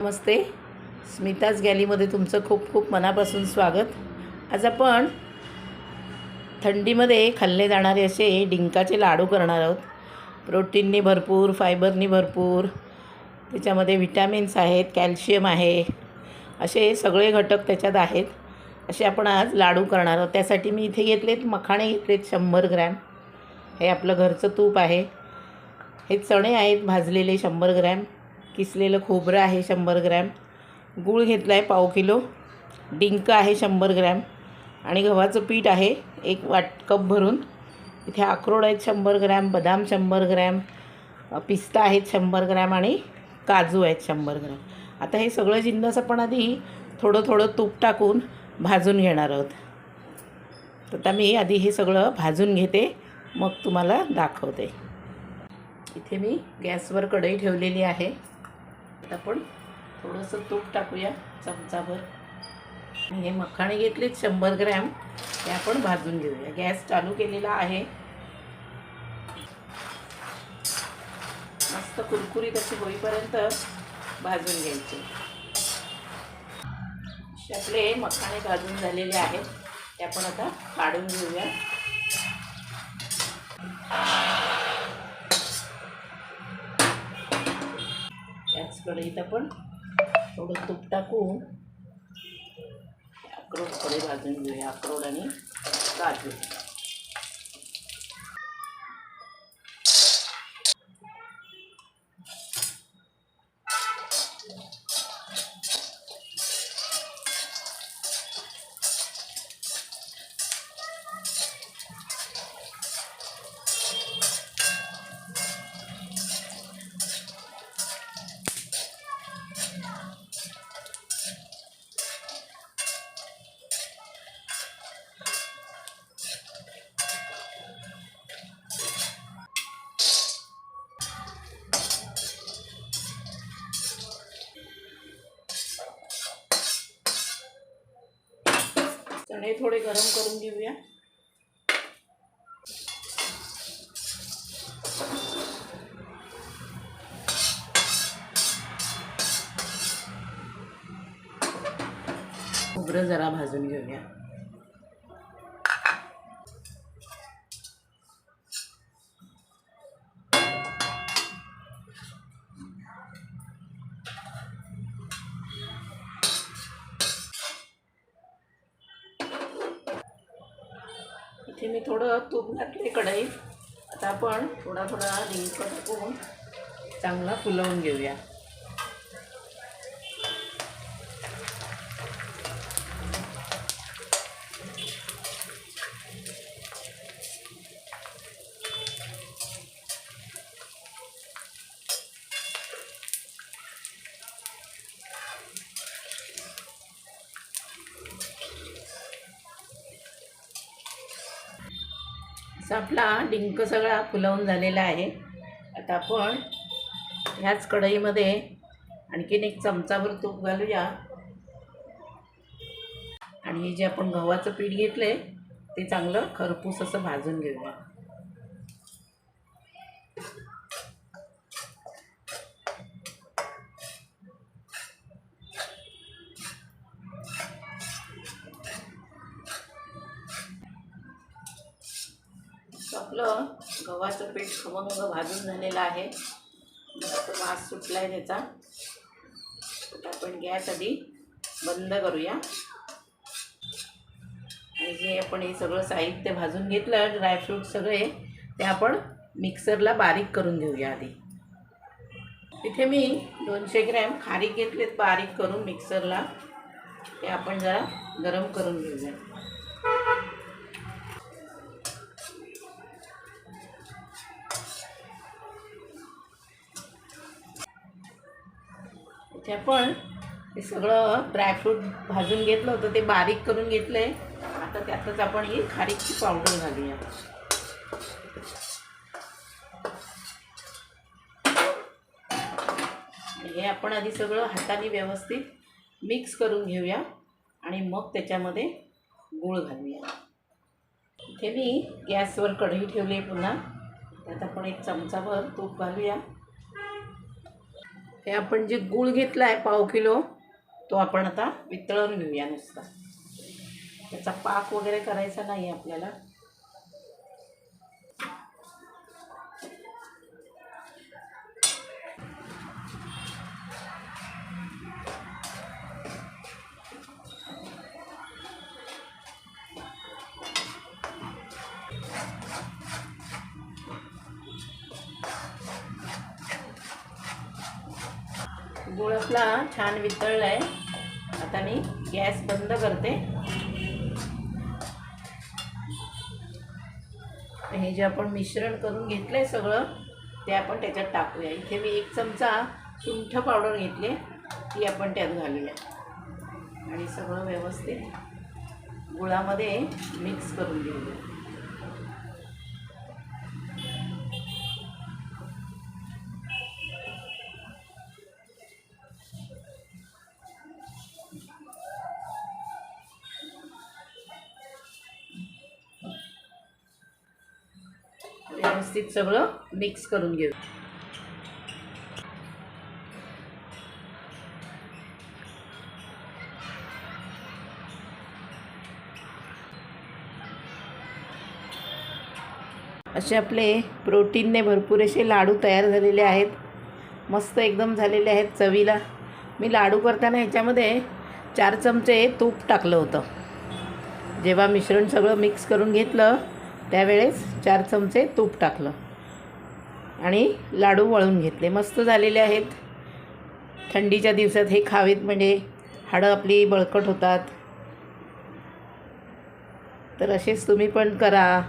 नमस्ते. स्मिताज गॅलीमध्ये तुमचं खूप खूप मनापासून स्वागत. आज आपण थंडीमध्ये खाल्ले जाणारे असे डिंकाचे लाडू करणार आहोत. प्रोटीननी भरपूर फायबरनी भरपूर त्याच्यामध्ये विटॅमिन्स आहेत कॅल्शियम आहे असे सगळे घटक त्याच्यात आहेत. असे आपण आज लाडू करणार आहोत. त्यासाठी मी इथे घेतलेत मखाणे घेतलेत शंभर ग्रॅम. हे आपलं घरचं तूप आहे. हे चणे आहेत भाजलेले शंभर ग्रॅम. किसलेलं खोबरं आहे शंभर ग्रॅम. गूळ घेतला आहे पाव किलो. डिंक आहे शंभर ग्रॅम. आणि गव्हाचं पीठ आहे एक वाट कप भरून. इथे अक्रोड आहेत शंभर ग्रॅम बदाम शंभर ग्रॅम पिस्ता आहेत शंभर ग्रॅम आणि काजू आहेत शंभर ग्रॅम. आता हे सगळं जिन्नस आपण आधी थोडं थोडं तूप टाकून भाजून घेणार आहोत. तर आता मी आधी हे सगळं भाजून घेते मग तुम्हाला दाखवते. इथे मी गॅसवर कढई ठेवलेली आहे. आता आपण थोडंसं तूप टाकूया चमचाभर. हे मखाणे घेतलेत शंभर ग्रॅम. ते आपण भाजून घेऊया. गॅस चालू केलेला आहे. मस्त कुरकुरीत अशी होईपर्यंत भाजून घ्यायचे. आपले मखाणे भाजून झालेले आहेत. ते आपण आता काढून घेऊया. त्याच कढईत आपण थोडं तूप टाकून अक्रोड थोडे भाजून घेऊया. अक्रोड आणि काजू. चणे थोडे गरम करूँगी भैया खोबरं जरा भाजुन घेऊया। इथे मी थोडं तूप घातले कढईत. आता आपण थोडा थोडा डिंक टाकून चांगला फुलवून घेऊया. असा आपला डिंक सगळा फुलवून झालेला आहे. आता आपण ह्याच कढईमध्ये आणखीन एक चमचाभर तूप घालूया. आणि हे जे आपण गव्हाचं पीठ घेतलं आहे ते चांगलं खरपूस असं भाजून घेऊया. आपलं गव्हाचं पीठ खमंग भाजून झालेलं आहे. मस्त वास सुटला आहे त्याचा आपण गॅस आधी बंद करूया. आणि जे आपण हे सगळं साहित्य भाजून घेतलं ड्रायफ्रूट सगळे ते आपण मिक्सरला बारीक करून घेऊया आधी. इथे मी दोनशे ग्रॅम खारीक घेतलेत बारीक करून मिक्सरला. ते आपण जरा गरम करून घेऊया. इथे पण हे सगळं ड्रायफ्रूट भाजून घेतलं होतं ते बारीक करून घेतलं आहे आता त्यातच आपण ही खारीकची पावडर घालूया. आणि हे आपण आधी सगळं हाताने व्यवस्थित मिक्स करून घेऊया आणि मग त्याच्यामध्ये गूळ घालूया. इथे मी गॅसवर कढई ठेवली आहे पुन्हा. त्यात आपण एक चमचाभर तूप घालूया. हे आपण जे गूळ घेतला आहे पाव किलो तो आपण आता वितळून घेऊया नुसता. त्याचा पाक वगैरे करायचा नाही आहे आपल्याला. गूळ आपला छान वितळला आहे आता मी गॅस बंद करते. हे जे आपण मिश्रण करून घेतलं आहे सगळं ते आपण त्याच्यात टाकूया. इथे मी एक चमचा सुंठ पावडर घेतली ती आपण त्यात घालूया. आणि सगळं व्यवस्थित गुळामध्ये मिक्स करून घेऊया. व्यवस्थित सगळं मिक्स करून घेऊ. असे आपले प्रोटीनने भरपूर असे लाडू तयार झालेले आहेत. मस्त एकदम झालेले आहेत चवीला. मी लाडू करताना ह्याच्यामध्ये चार चमचे तूप टाकलं होतं. जेव्हा मिश्रण सगळं मिक्स करून घेतलं त्यावेळेस चार चमचे तूप टाकलं. आणि लाडू वळून घेतले. मस्त झालेले आहेत. थंडीच्या दिवसात हे खावेत म्हणजे हाडं आपली बळकट होतात. तर असेच तुम्ही पण करा.